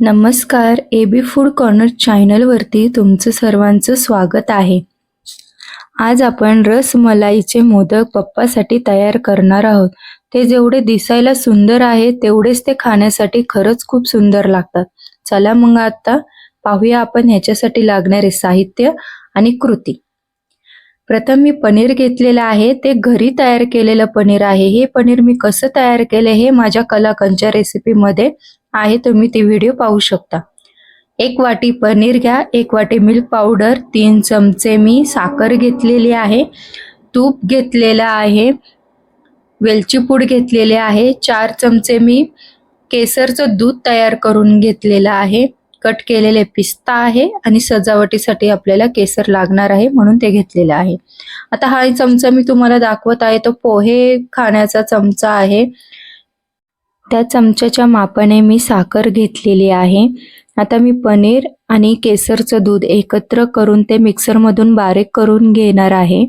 नमस्कार A B food corner चॅनलवरती तुमचं सर्वांचं स्वागत आहे. आज आपण रसमलाईचे मोदक पप्पासाठी तयार करणार आहोत. ते जेवढे दिसायला सुंदर आहे तेवढेच ते खाण्यासाठी खरंच खूप सुंदर लागतात. चला मग आता पाहूया आपण ह्याच्यासाठी लागणारे साहित्य आणि कृती. प्रथम मी पनीर घेतलेलं आहे. ते घरी तयार केलेलं पनीर आहे. हे पनीर मी कसं तयार केलं हे माझ्या कलाकंच्या रेसिपीमध्ये आहे तुम्ही ते व्हिडिओ पाहू शकता. एक वाटी पनीर घ्या एक वाटी मिल्क पावडर तीन चमचे मी साखर घेतलेली आहे. तूप घेतलेलं आहे. वेलची पूड घेतलेली आहे. चार चमचे मी केसरचं दूध तयार करून घेतलेलं आहे. कट केलेले पिस्ता आहे आणि सजावटीसाठी आपल्याला केसर लागणार आहे म्हणून ते घेतलेलं आहे. आता हा चमचा मी तुम्हाला दाखवत आहे. तो पोहे खाण्याचा चमचा आहे. त्या चमच्याच्या मापाने मी साखर घेतलेली आहे. आता मी पनीर आणि केसरचं दूध एकत्र करून ते मिक्सरमधून बारीक करून घेणार आहे.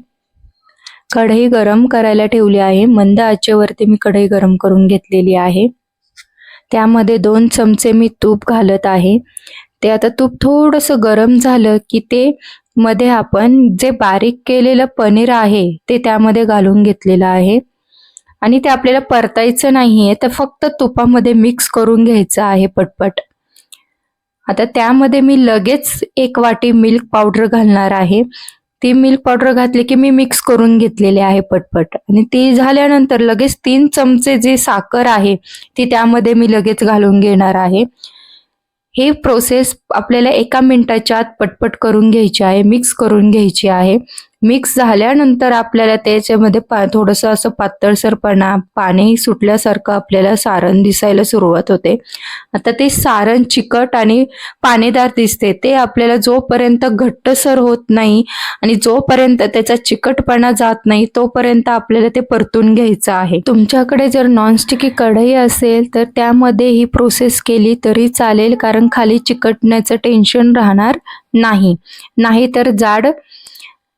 कढई गरम करायला ठेवली आहे. मंद आचेवरती मी कढई गरम करून घेतलेली आहे. त्यामध्ये दोन चमचे मी तूप घालत आहे. ते आता तूप थोडंसं गरम झालं की ते मध्ये आपण जे बारीक केलेलं पनीर आहे ते त्यामध्ये घालून घेतलेलं आहे. आणि ते आपल्याला परतायचं नाहीये तर फक्त तुपामध्ये मिक्स करून घ्यायचं आहे पटपट. आता त्यामध्ये मी लगेच एक वाटी मिल्क पावडर घालणार आहे. ती मिल्क पावडर घातली की मी मिक्स करून घेतलेली आहे पटपट. आणि ती झाल्यानंतर लगेच तीन चमचे जे साखर आहे ती त्यामध्ये मी लगेच घालून घेणार आहे. ही प्रोसेस आपल्याला एका मिनिटाच्या आत पटपट करून घ्यायची आहे मिक्स करून घ्यायची आहे. मिक्स झाल्यानंतर आपल्याला त्याच्यामध्ये पा थोडंसं असं पातळसरपणा पाणी सुटल्यासारखं आपल्याला सारण दिसायला सुरुवात होते. आता ते सारण चिकट आणि पाणीदार दिसते. ते आपल्याला जोपर्यंत घट्टसर होत नाही आणि जोपर्यंत त्याचा चिकटपणा जात नाही तोपर्यंत आपल्याला ते परतून घ्यायचं आहे. तुमच्याकडे जर नॉनस्टिकी कढई असेल तर त्यामध्ये ही प्रोसेस केली तरी चालेल कारण खाली चिकटण्याचं टेन्शन राहणार नाही. नाहीतर जाड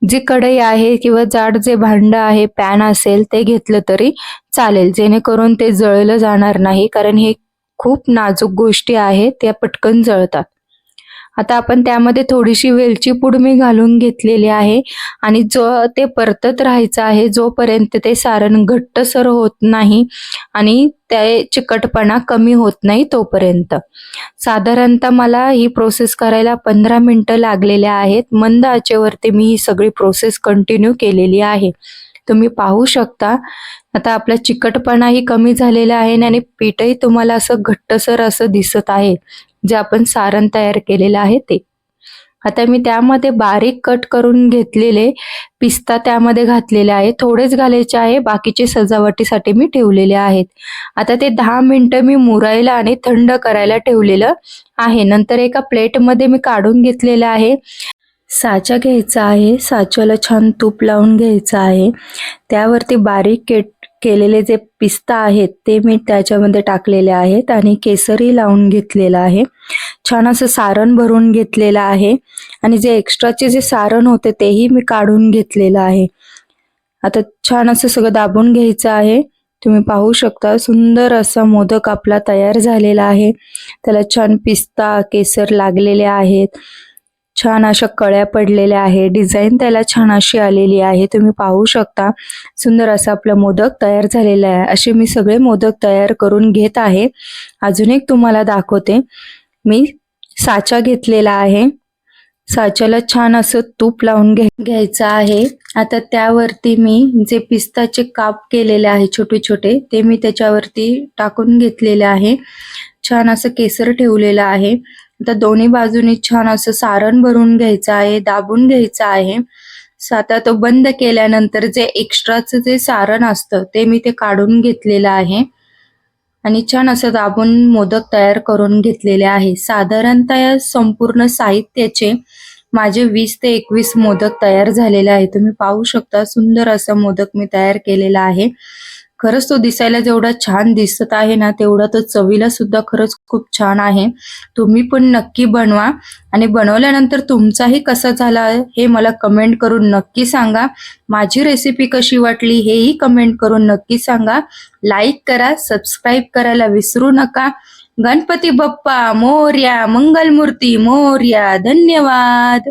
जी कढई आहे किंवा जाड जे भांड आहे पॅन असेल ते घेतलं तरी चालेल. जेणेकरून ते जळलं जाणार नाही कारण हे खूप नाजूक गोष्टी आहेत त्या पटकन जळतात. आता आपण त्यामध्ये थोडीशी वेलची पूड मी घालून घेतलेली आहे. आणि जो ते परतत राहायचं आहे जोपर्यंत ते सारण घट्टसर होत नाही आणि ते चिकटपणा कमी होत नाही तोपर्यंत. साधारणतः मला ही प्रोसेस करायला पंधरा मिनटं लागलेल्या आहेत. मंद आचेवरती मी ही सगळी प्रोसेस कंटिन्यू केलेली आहे. तुम्ही पाहू शकता. आता आपला चिकटपणाही कमी झालेला आहे आणि पीठही तुम्हाला असं घट्टसर असं दिसत आहे. जे आपण सारण तयार केलेलं आहे ते. आता मी त्यामध्ये बारीक कट करून घेतलेले पिस्ता त्यामध्ये घातलेले आहे. थोडेच घालायचे आहे. बाकीचे सजावटीसाठी मी ठेवलेले आहेत. आता ते दहा मिनिटं मी मुरायला आणि थंड करायला ठेवलेलं आहे. नंतर एका प्लेटमध्ये मी काढून घेतलेलं आहे. साचा घ्यायचा आहे. साच्याला छान तूप लावून घ्यायचं आहे. त्यावरती बारीक केट केलेले जे पिस्ता आहेत ते मी त्याच्यामध्ये टाकलेले आहेत आणि केसरी लावून घेतलेलं आहे. छान असं सारण भरून घेतलेलं आहे. आणि जे एक्स्ट्राचे जे सारण होते तेही मी काढून घेतलेलं आहे. आता छान असं सगळं दाबून घ्यायचं आहे. तुम्ही पाहू शकता सुंदर असा मोदक आपला तयार झालेला आहे. त्याला छान पिस्ता केसर लागलेले आहेत. छान अशा कळ्या पडलेल्या आहे डिझाईन त्याला छान अशी आलेली आहे. तुम्ही पाहू शकता. सुंदर असा आपला मोदक तयार झालेला आहे. असे मी सगळे मोदक तयार करून घेत आहे. अजून एक तुम्हाला दाखवते. मी साचा घेतलेला आहे. साच्याला छान असं तूप लावून घे घ्यायचं आहे. आता त्यावरती मी जे पिस्ताचे काप केलेले आहे छोटे छोटे ते मी त्याच्यावरती टाकून घेतलेले आहे. छान असं केसर ठेवलेलं आहे. आता दोन्ही बाजूनी छान असं सारण भरून घ्यायचं आहे दाबून घ्यायचं आहे. आता तो बंद केल्यानंतर जे एक्स्ट्राचं जे सारण असतं ते मी ते काढून घेतलेलं आहे. आणि छान असं दाबून मोदक तयार करून घेतलेले आहे. साधारणतः संपूर्ण साहित्याचे माझे वीस ते एकवीस मोदक तयार झालेले आहे. तुम्ही पाहू शकता सुंदर असा मोदक मी तयार केलेला आहे. खरंच तो दिसायला जेवढा छान दिसत आहे ना तेवढा तो चवीला सुद्धा खरंच खूप छान आहे. तुम्ही पण नक्की बनवा. आणि बनवल्यानंतर तुमचाही कसा झाला हे मला कमेंट करून नक्की सांगा. माझी रेसिपी कशी वाटली हेही कमेंट करून नक्की सांगा. लाईक करा सबस्क्राईब करायला विसरू नका. गणपती बाप्पा मोर्या मंगलमूर्ती मोर्या धन्यवाद.